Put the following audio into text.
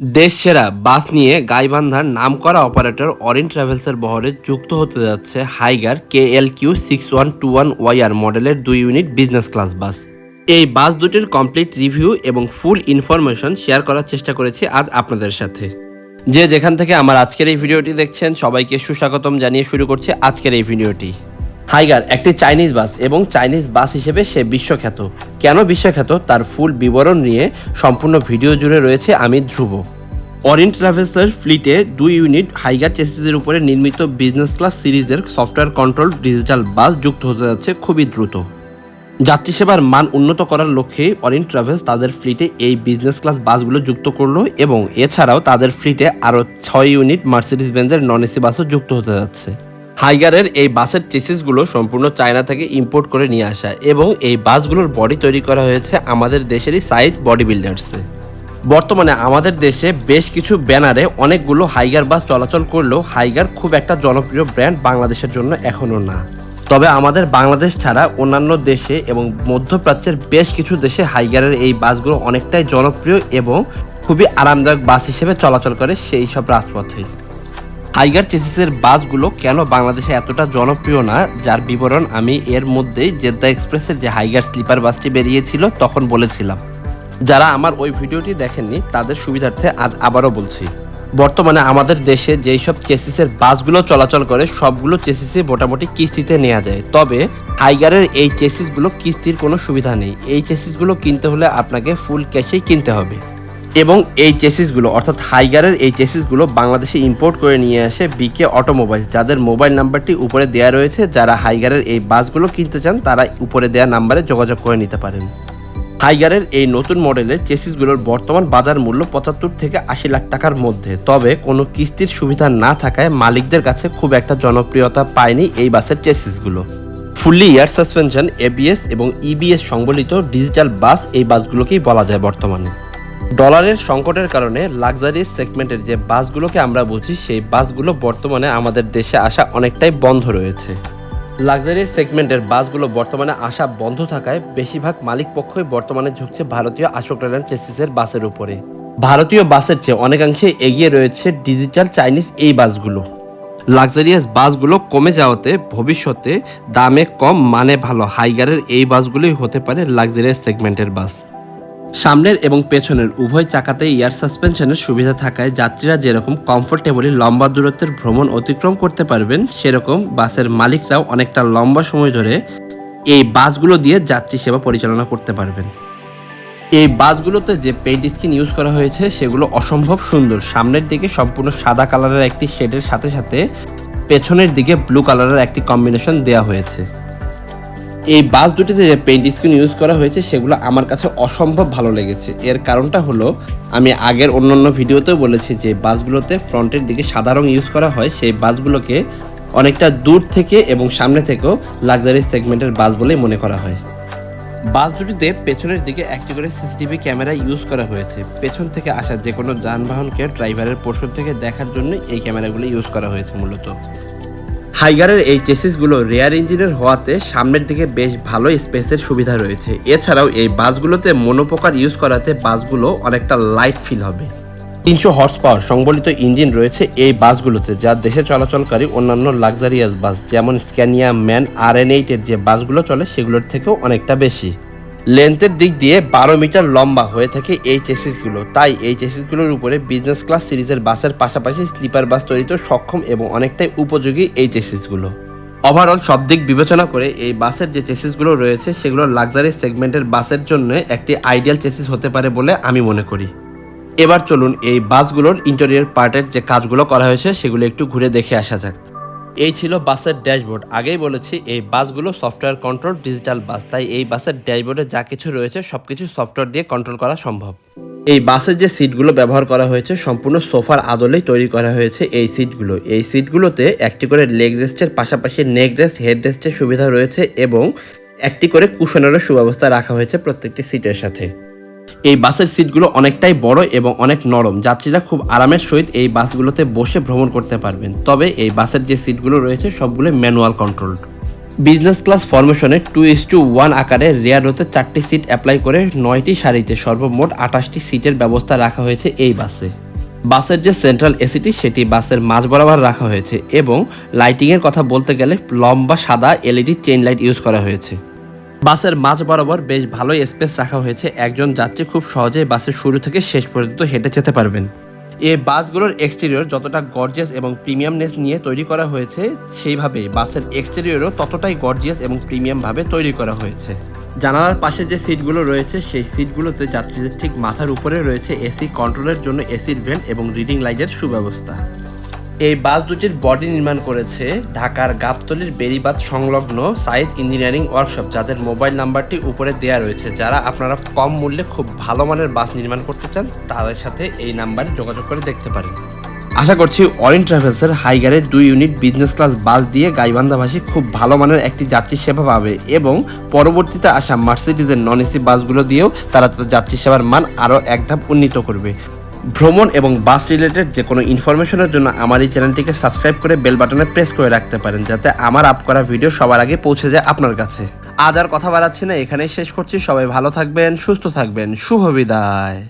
দেশ সেরা বাস নিয়ে গাইবান্ধার নামকরা অপারেটর অরিন ট্রাভেলসের বহরে যুক্ত হতে যাচ্ছে Higer K L Q six one two one YR মডেলের দুই ইউনিট বিজনেস ক্লাস বাস। এই বাস দুটির কমপ্লিট রিভিউ এবং ফুল ইনফরমেশন শেয়ার করার চেষ্টা করেছি আজ আপনাদের সাথে। যে যেখান থেকে আমার আজকের এই ভিডিওটি দেখছেন, সবাইকে সুস্বাগতম জানিয়ে শুরু করছি আজকের এই ভিডিওটি। হাইগার একটি চাইনিজ বাস এবং চাইনিজ বাস হিসেবে সে বিশ্বখ্যাত। কেন বিশ্বখ্যাত? তার ফুল বিবরণ নিয়ে সম্পূর্ণ ভিডিও জুড়ে রয়েছে আমি, ধ্রুব। অরিন ট্রাভেলসের ফ্লিটে দুই ইউনিট হাইগার চেসিসের উপরে নির্মিত বিজনেস ক্লাস সিরিজের সফটওয়্যার কন্ট্রোল ডিজিটাল বাস যুক্ত হতে যাচ্ছে খুবই দ্রুত। যাত্রী সেবার মান উন্নত করার লক্ষ্যে অরিন ট্রাভেলস তাদের ফ্লিটে এই বিজনেস ক্লাস বাসগুলো যুক্ত করল এবং এছাড়াও তাদের ফ্লিটে আরও ছয় ইউনিট মার্সিডিস বেঞ্জের নন এসি বাসও যুক্ত হতে যাচ্ছে। হাইগারের এই বাসের চেসিসগুলো সম্পূর্ণ চায়না থেকে ইম্পোর্ট করে নিয়ে আসা এবং এই বাসগুলোর বডি তৈরি করা হয়েছে আমাদের দেশেরই সাইড বডি বিল্ডার্সে বর্তমানে আমাদের দেশে বেশ কিছু ব্যানারে অনেকগুলো হাইগার বাস চলাচল করলেও হাইগার খুব একটা জনপ্রিয় ব্র্যান্ড বাংলাদেশের জন্য এখনও না। তবে আমাদের বাংলাদেশ ছাড়া অন্যান্য দেশে এবং মধ্যপ্রাচ্যের বেশ কিছু দেশে হাইগারের এই বাসগুলো অনেকটাই জনপ্রিয় এবং খুবই আরামদায়ক বাস হিসেবে চলাচল করে সেই সব রাজপথে। হাইগার চেসিসের বাসগুলো কেন বাংলাদেশে এতটা জনপ্রিয় না, যার বিবরণ আমি এর মধ্যেই জেদ্দা এক্সপ্রেসের যে হাইগার স্লিপার বাসটি বেরিয়েছিল তখন বলেছিলাম। যারা আমার ওই ভিডিওটি দেখেননি, তাদের সুবিধার্থে আজ আবারও বলছি। বর্তমানে আমাদের দেশে যেই সব চেসিসের বাসগুলো চলাচল করে, সবগুলো চেসিসে মোটামুটি কিস্তিতে নেওয়া যায়। তবে হাইগারের এই চেসিসগুলো কিস্তির কোনো সুবিধা নেই। এই চেসিসগুলো কিনতে হলে আপনাকে ফুল ক্যাশেই কিনতে হবে। এবং এই চেসিসগুলো, অর্থাৎ হাইগারের এই চেসিসগুলো বাংলাদেশে ইম্পোর্ট করে নিয়ে আসে বিকে অটোমোবাইলস যাদের মোবাইল নাম্বারটি উপরে দেওয়া রয়েছে। যারা হাইগারের এই বাসগুলো কিনতে চান, তারা উপরে দেওয়া নাম্বারে যোগাযোগ করে নিতে পারেন। হাইগারের এই নতুন মডেলের চেসিসগুলোর বর্তমান বাজার মূল্য পঁচাত্তর থেকে আশি লাখ টাকার মধ্যে। তবে কোনো কিস্তির সুবিধা না থাকায় মালিকদের কাছে খুব একটা জনপ্রিয়তা পায়নি এই বাসের চেসিসগুলো। ফুললি এয়ার সাসপেনশন এবিএস এবং ইবিএস সংবলিত ডিজিটাল বাস এই বাসগুলোকেই বলা যায় বর্তমানে। ডলারের সংকটের কারণে লাক্সারি সেগমেন্টের যে বাসগুলোকে আমরা বুঝি, সেই বাসগুলো বর্তমানে আমাদের দেশে আসা অনেকটাই বন্ধ রয়েছে। লাক্সারি সেগমেন্টের বাসগুলো বর্তমানে আসা বন্ধ থাকায় বেশিরভাগ মালিক পক্ষই বর্তমানে ঝুঁকছে ভারতীয় আশোক লেল্যান্ড চেসিসের বাসের উপরে। ভারতীয় বাসের চেয়ে অনেকাংশে এগিয়ে রয়েছে ডিজিটাল চাইনিজ এই বাসগুলো। লাক্সারিয়াস বাসগুলো কমে যাওয়াতে ভবিষ্যতে দামে কম মানে ভালো, হাইগারের এই বাসগুলোই হতে পারে লাক্সারিয়াস সেগমেন্টের বাস। সামনের এবং পেছনের উভয় চাকাতে এয়ার সাসপেনশনের সুবিধা থাকায় যাত্রীরা যেরকম কমফোর্টেবলি লম্বা দূরত্বের ভ্রমণ অতিক্রম করতে পারবেন, সেরকম বাসের মালিকরাও অনেকটা লম্বা সময় ধরে এই বাসগুলো দিয়ে যাত্রী সেবা পরিচালনা করতে পারবেন। এই বাসগুলোতে যে পেইন্ট স্কিন ইউজ করা হয়েছে, সেগুলো অসম্ভব সুন্দর। সামনের দিকে সম্পূর্ণ সাদা কালারের একটি শেডের সাথে সাথে পেছনের দিকে ব্লু কালারের একটি কম্বিনেশন দেওয়া হয়েছে। এই বাস দুটিতে যে পেইন্ট স্ক্রিন ইউজ করা হয়েছে, সেগুলো আমার কাছে অসম্ভব ভালো লেগেছে। এর কারণটা হলো, আমি আগের অন্যান্য ভিডিওতেও বলেছি যে বাসগুলোতে ফ্রন্টের দিকে সাদা রং ইউজ করা হয়, সেই বাসগুলোকে অনেকটা দূর থেকে এবং সামনে থেকেও লাক্সারি সেগমেন্টের বাস বলেই মনে করা হয়। বাস দুটিতে পেছনের দিকে একটি করে সিসিটিভি ক্যামেরা ইউজ করা হয়েছে। পেছন থেকে আসা যে কোনো যানবাহনকে ড্রাইভারের পোর্শন থেকে দেখার জন্য এই ক্যামেরাগুলো ইউজ করা হয়েছে মূলত। হাইগারের এই চেসিসগুলো রেয়ার ইঞ্জিনের হওয়াতে সামনের দিকে বেশ ভালো স্পেসের সুবিধা রয়েছে। এছাড়াও এই বাসগুলোতে মনোপোকার ইউজ করাতে বাসগুলো অনেকটা লাইট ফিল হবে। তিনশো হর্স পাওয়ার সংবলিত ইঞ্জিন রয়েছে এই বাসগুলোতে, যা দেশে চলাচলকারী অন্যান্য লাক্সারিয়াস বাস যেমন স্ক্যানিয়া ম্যান আর এন এইটের যে বাসগুলো চলে, সেগুলোর থেকেও অনেকটা বেশি। লেন্থের দিক দিয়ে বারো মিটার লম্বা হয়ে থাকে এই চেসিসগুলো। তাই এই চেসিসগুলোর উপরে বিজনেস ক্লাস সিরিজের বাসের পাশাপাশি স্লিপার বাস তৈরিতে সক্ষম এবং অনেকটাই উপযোগী এই চেসিসগুলো। ওভারঅল সব দিক বিবেচনা করে এই বাসের যে চেসিসগুলো রয়েছে, সেগুলো লাক্সারি সেগমেন্টের বাসের জন্য একটি আইডিয়াল চেসিস হতে পারে বলে আমি মনে করি। এবার চলুন এই বাসগুলোর ইন্টেরিয়র পার্টের যে কাজগুলো করা হয়েছে, সেগুলো একটু ঘুরে দেখে আসা যাক। এই ছিল বাসের ড্যাশবোর্ড। আগেই বলেছি, এই বাসগুলো সফটওয়্যার কন্ট্রোল, ডিজিটাল বাস। তাই এই বাসের ড্যাশবোর্ডে যা কিছু রয়েছে সব কিছু সফটওয়্যার দিয়ে কন্ট্রোল করা সম্ভব। এই বাসের যে সিটগুলো ব্যবহার করা হয়েছে, সম্পূর্ণ সোফার আদলেই তৈরি করা হয়েছে এই সিটগুলো। এই সিটগুলোতে একটি করে লেগ রেস্টের পাশাপাশি নেক রেস্ট হেড রেস্টের সুবিধা রয়েছে এবং একটি করে কুশনেরও সুব্যবস্থা রাখা হয়েছে প্রত্যেকটি সিটের সাথে। এই বাসের সিটগুলো অনেকটাই বড় এবং অনেক নরম। যাত্রীরা খুব আরামের সহিত এই বাসগুলোতে বসে ভ্রমণ করতে পারবেন। তবে এই বাসের যে সিটগুলো রয়েছে, সবগুলো ম্যানুয়াল কন্ট্রোলড। বিজনেস ক্লাস ফরমেশনে টু ইস টু ওয়ান আকারে রেয়ার রোতে চারটি সিট অ্যাপ্লাই করে নয়টি সারিতে সর্বমোট আঠাশটি সিটের ব্যবস্থা রাখা হয়েছে এই বাসে। বাসের যে সেন্ট্রাল এসিটি সেটি বাসের মাঝ বরাবর রাখা হয়েছে এবং লাইটিংয়ের কথা বলতে গেলে লম্বা সাদা এলইডি চেইন লাইট ইউজ করা হয়েছে। বাসের মাঝ বরাবর বেশ ভালোই স্পেস রাখা হয়েছে। একজন যাত্রী খুব সহজেই বাসের শুরু থেকে শেষ পর্যন্ত হেঁটে যেতে পারবেন। এই বাসগুলোর এক্সটেরিয়র যতটা গর্জিয়াস এবং প্রিমিয়ামনেস নিয়ে তৈরি করা হয়েছে, সেইভাবে বাসের এক্সটেরিয়রও ততটাই গর্জিয়াস এবং প্রিমিয়ামভাবে তৈরি করা হয়েছে। জানালার পাশে যে সিটগুলো রয়েছে, সেই সিটগুলোতে যাত্রীদের ঠিক মাথার উপরে রয়েছে এসি কন্ট্রোলের জন্য এসির ভেন্ট এবং রিডিং লাইটের সুব্যবস্থা। এই বাস দুটির বডি নির্মাণ করেছে ঢাকার গাবতলির বেরিবাদ সংলগ্ন সাইদ ইঞ্জিনিয়ারিং ওয়ার্কশপ, যাদের মোবাইল নাম্বারটি উপরে দেওয়া রয়েছে। যারা আপনারা কম মূল্যে খুব ভালো মানের বাস নির্মাণ করতে চান, তাদের সাথে এই নাম্বারে যোগাযোগ করে দেখতে পারেন। আশা করছি অরিন ট্রাভেলসের হাইগারের দুই ইউনিট বিজনেস ক্লাস বাস দিয়ে গাইবান্ধাবাসী খুব ভালো মানের একটি যাত্রী সেবা পাবে এবং পরবর্তীতে আসা মার্সিডিজের নন এসি বাসগুলো দিয়েও তারা তাদের যাত্রী সেবার মান আরও এক ধাপ উন্নীত করবে। ভ্রমণ এবং বাস রিলেটেড যে কোনো ইনফরমেশনের জন্য আমার এই চ্যানেলটিকে সাবস্ক্রাইব করে বেল বাটনে প্রেস করে রাখতে পারেন, যাতে আমার আপ করা ভিডিও সবার আগে পৌঁছে যায় আপনার কাছে। আজ আর কথা বাড়াচ্ছি না, এখানেই শেষ করছি। সবাই ভালো থাকবেন, সুস্থ থাকবেন। শুভ বিদায়।